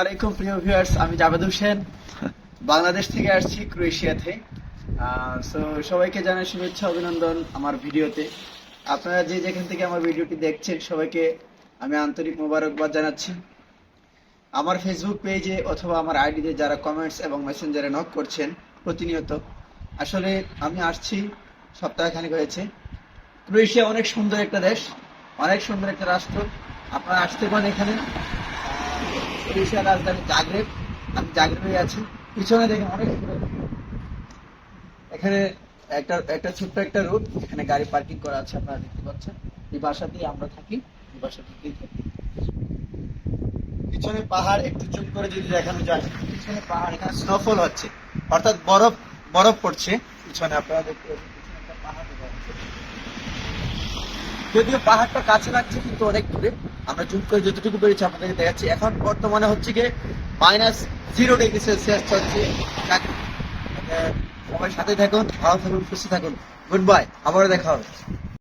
আলাইকুম প্রিয় ভিউয়ার্স, আমি জাভেদ হোসেন, বাংলাদেশ থেকে আসছি ক্রোয়েশিয়াতে। সো সবাইকে জানাই শুভেচ্ছা, অভিনন্দন আমার ভিডিওতে। আপনারা যে যেখান থেকে আমার ভিডিওটি দেখছেন, সবাইকে আমি আন্তরিক মোবারকবাদ জানাচ্ছি। আমার ফেসবুক পেজে অথবা আমার আইডিতে যারা কমেন্টস এবং মেসেঞ্জারে নক করছেন, প্রতিনিয়ত, আসলে আমি আসছি, সপ্তাহখানেক হয়েছে। ক্রোয়েশিয়া অনেক সুন্দর একটা দেশ, অনেক সুন্দর একটা রাষ্ট্র। আপনারা আসতে পারেন এখানে। ক্রোয়েশিয়ার রাজধানী জাগরেব। আমি জাগরেবে আছি। পিছনে দেখেন অনেক এখানে একটা একটা ছোট্ট একটা রুট এখানে গাড়ি পার্কিং করা আছে, আপনারা দেখতে পাচ্ছেন। এই বাসাতেই আমরা থাকি, এই বাসাটিতেই থাকি। পিছনে পাহাড়, একটু চুপ করে যদি দেখানো যায়। পিছনে পাহাড়, এখানে স্নোফল হচ্ছে। অর্থাৎ বরফ বরফ পড়ছে। পিছনে আপনারা দেখতে পাচ্ছেন পিছনে একটা পাহাড় দেখা যাচ্ছে। যদিও পাহাড়টা কাছে লাগছে, কিন্তু অনেক দূরে। আমরা জুম করে যতটুকু পেরেছি আপনাদেরকে দেখাচ্ছি। এখন বর্তমানে হচ্ছে গিয়ে মাইনাস জিরো ডিগ্রি সেলসিয়াস চলছে। সবাই সাথে থাকুন, ভালো থাকুন, সুস্থ থাকুন। গুড বাই আবারও দেখা হবে।